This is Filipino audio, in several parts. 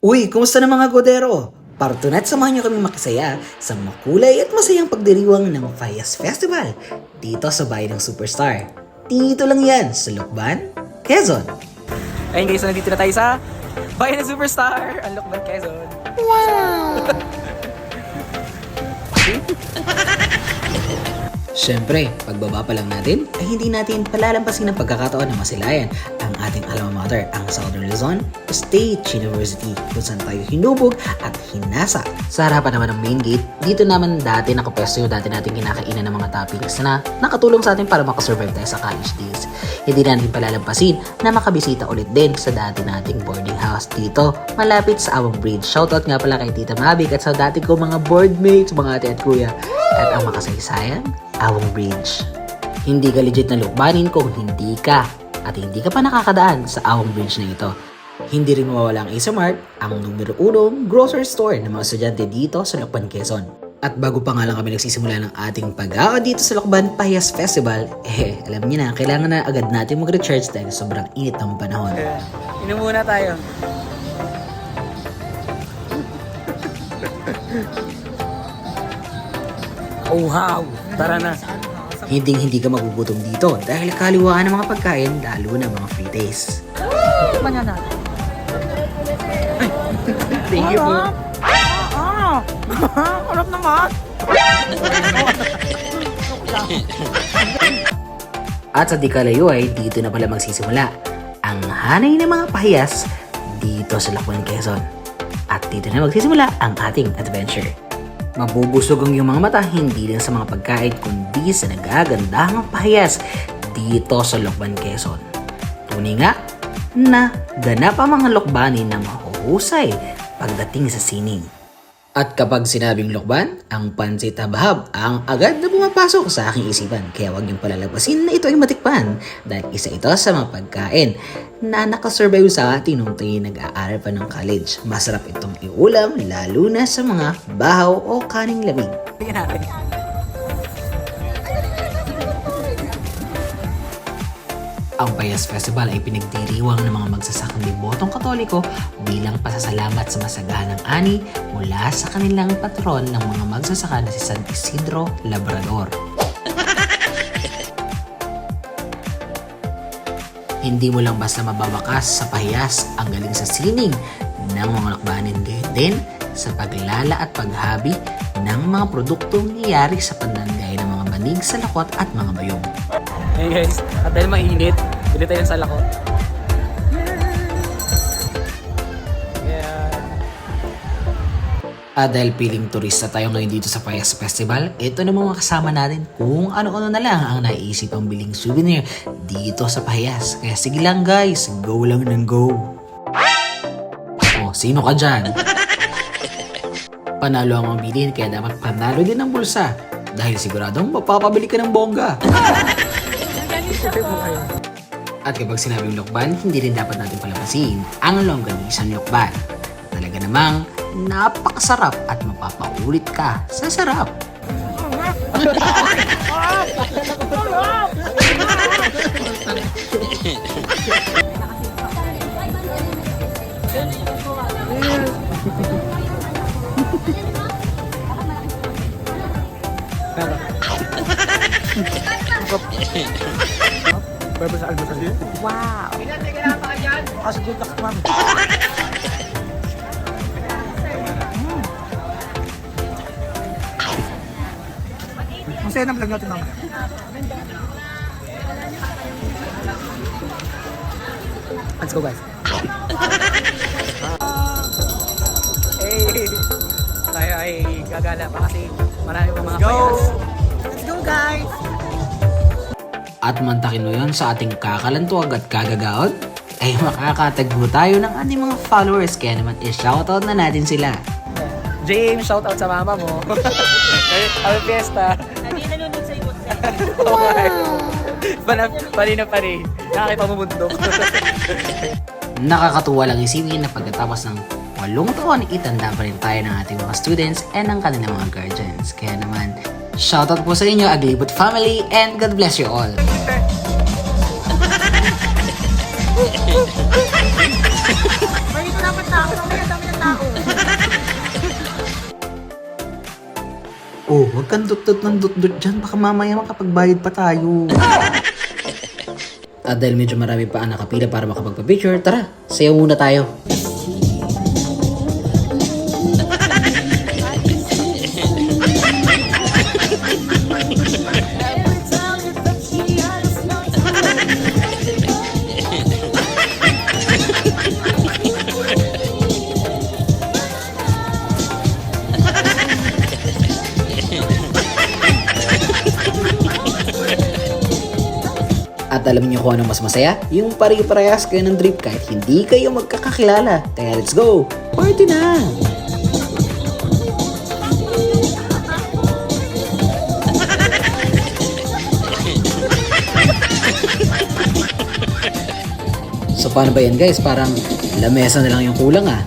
Uy, kumusta na mga godero? Para tonight samahan niyo kami makisaya sa makulay at masayang pagdiriwang ng Fayas Festival dito sa bayan ng Superstar. Dito lang yan sa Lukban, Quezon. Ayun guys, so nandito na tayo sa Bayan ng Superstar, ang Lokban, Quezon. Siyempre, pagbaba pa lang natin, ay hindi natin palalampasin ang pagkakataon na masilayan ang ating alma mater, ang Southern Luzon State University, kung saan tayo hinubog at hinasa. Sa harapan naman ng main gate, dito naman dati nakapwesto yung dati natin kinakainan ng mga toppings na nakatulong sa atin para makasurvive tayo sa college days. Hindi natin palalampasin na makabisita ulit din sa dati nating boarding house dito, malapit sa Awang Bridge. Shoutout nga pala kay Tita Mavic at sa dati ko mga boardmates, mga ate at kuya. At ang makasaysayan, Awang Bridge. Hindi ka legit na lukbanin kung hindi ka at hindi ka pa nakakadaan sa Awang Bridge na ito. Hindi rin mawawala ang Isomart, ang numero unong grocery store ng mga estudyante dito sa Lokban, Quezon. At bago pa nga lang kami nagsisimula ng ating pag dito sa Lokban Payas Festival, eh, alam niyo na, kailangan na agad natin mag-recharge dahil sobrang init ng panahon. Kaya, inom muna tayo. oh wow! Tara na. Hindi hindi ka magugutom dito dahil kaliwaan ng mga pagkain lalo na mga free. Tikman nga natin. Thank you po. Ah! Harap naman! At sa di kalayo ay dito na pala magsisimula ang hanay ng mga pahiyas dito sa Lakwan, Quezon. At dito na magsisimula ang ating adventure. Mabubusog ang iyong mga mata hindi lang sa mga pagkain kundi sa nagagandahang pahiyas dito sa Lokban, Quezon. Tunay nga na ganap ang mga lokbanin na mahuhusay pagdating sa sining. At kapag sinabing lokban, ang pansit habahab ang agad na pumapasok sa aking isipan. Kaya huwag niyong palalabasin na ito ay matikpan dahil isa ito sa mga pagkain na nakasurvive sa atin nung tayo nag-aaral pa ng college. Masarap itong iulam lalo na sa mga bahaw o kaning lamig. Tingnan Ang Payas Festival ay pinagdiriwang ng mga magsasakang debotong katoliko bilang pasasalamat sa masaganang ani mula sa kanilang patron ng mga magsasaka na si San Isidro Labrador. Hindi mo lang basta mababakas sa pahiyas ang galing sa sining ng mga lakbanin din sa paglala at paghabi ng mga produktong niyari sa pandanggay ng mga banig sa lakot at mga bayong. Hey guys, at dahil mainit, bili tayo ng salakot. Yeah. At dahil piling turista tayo ngayon dito sa Payas Festival, ito na mga kasama natin kung ano-ano na lang ang naisip ang biling souvenir dito sa Payas. Kaya sige lang guys, go lang ng go. Oh, sino ka dyan? Panalo ang mga bilhin kaya dapat panalo din ang bulsa. Dahil siguradong mapapabili ka ng bongga. At kapag sinabing lokban, hindi rin dapat natin palapasin ang longganisang lokban. Talaga namang napakasarap at mapapaulit ka sa sarap. Pwede sa almusal din? Wow! Kasi good luck, ma'am. Masaya na vlog natin mamaya. Let's go guys. hey! Tayo ay gagala pa kasi marami pa mga payas. Let's go guys! At mantakin mo yun sa ating kakalantuag at kagagaot, ay makakatagbo tayo ng ating mga followers. Kaya naman i-shoutout na natin sila. James, shout out sa mama mo. Happy Fiesta. Hindi nanonood sa ibot ka. Pana, panina pa rin. Nakakita mo bundok. Nakakatuwa lang isipin na pagkatapos ng walong taon, itanda pa rin tayo ng ating mga students and ng kanilang mga guardians. Kaya naman, shoutout po sa inyo, Aglibot family, and God bless you all. Ko dapat ako. Mamaya dami tao. Oh, huwag kang dot-dot ng dot-dot dyan. Baka mamaya makapagbayad pa tayo. At dahil medyo marami pa ang nakapila para makapagpa-picture, tara, sayaw muna tayo. At alam niyo kung ano mas masaya? Yung pare-parehas kayo ng drip kahit hindi kayo magkakakilala. Kaya let's go! Party na! So paano ba yan guys? Parang lamesa na lang yung kulang ah.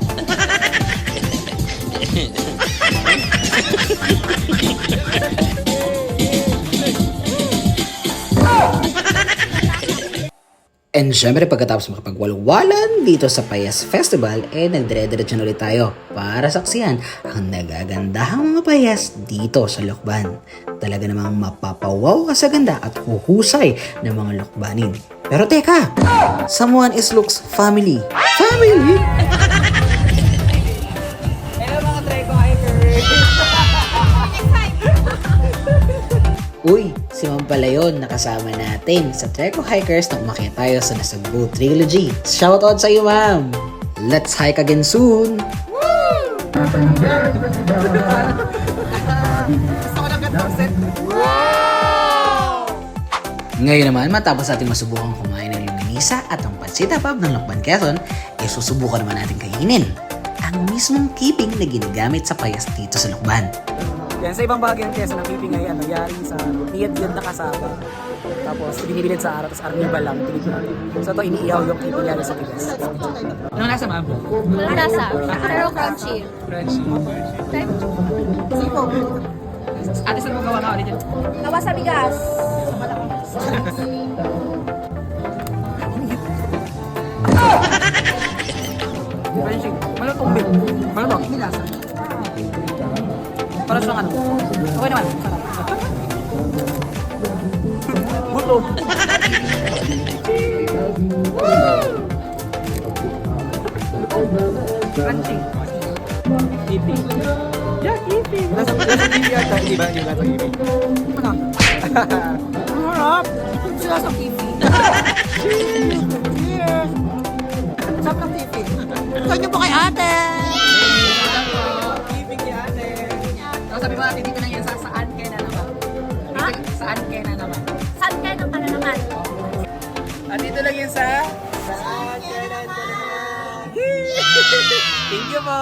And syempre pagkatapos makapagwalwalan dito sa Payas Festival, eh nagdire-diretso na ulit tayo para saksiyan ang nagagandahang mga payas dito sa Lokban. Talaga namang mapapawaw ka sa ganda at huhusay ng mga Lokbanin. Pero teka, someone is Luke's family. Family? pala yun nakasama natin sa Treco Hikers nang umakyat tayo sa Nasagbu Trilogy. Shoutout sa iyo, Ma'am! Let's hike again soon! Set. Ngayon naman, matapos natin masubukang kumain ng luminisa at ang pansita pub ng Lokban Quezon, eh susubukan naman natin kainin ang mismong keeping na ginagamit sa payas dito sa Lokban. Yan, sa ibang bahagi ng Quezon, ang piping ay ano, yari sa niyad-yad na kasaba. Tapos, binibilid sa araw, tapos arniba lang, pinipin. So, ito, iniihaw yung piping yari sa tigas. Ano nasa ma'am? Walang lasa. Pero crunchy. Crunchy. Ate, saan mo gawa ka ulit yun? Gawa sa bigas. Crunchy. Malutong bit. Malutong. Hindi lasa. Para siyang ano. Okay naman. Buto. Crunchy. Kipi. Yeah, kipi. Nasa, nasa kipi ata. Hindi ba yung nasa kipi? Ano? Ang harap. Sila sa. Cheers! Sarap ng kipi. Saan niyo po kay ate? Kipi Saan kaya na naman. Saan kayo ng pananaman? At dito lang yun sa... Saan kaya na naman. Thank you po.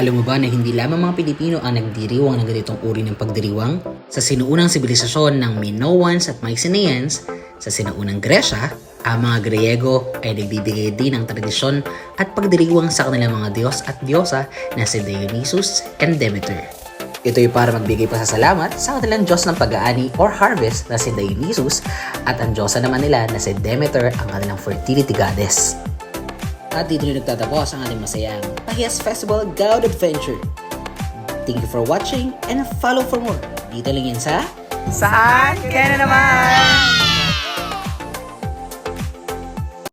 Alam mo ba na hindi lamang mga Pilipino ang nagdiriwang ng ganitong uri ng pagdiriwang? Sa sinuunang sibilisasyon ng Minoans at Mycenaeans, sa sinuunang Gresya, ang mga Griego ay nagbibigay din ng tradisyon at pagdiriwang sa kanilang mga Diyos at Diyosa na si Dionysus and Demeter. Ito'y para magbigay pasasalamat sa kanilang Diyos ng pag-aani or harvest na si Dionysus at ang Diyosa naman nila na si Demeter ang kanilang fertility goddess. At dito na nagtatapos ang ating masayang Pahiyas Festival Gaud Adventure. Thank you for watching and follow for more. Dito lang yan sa Saan kaya na naman.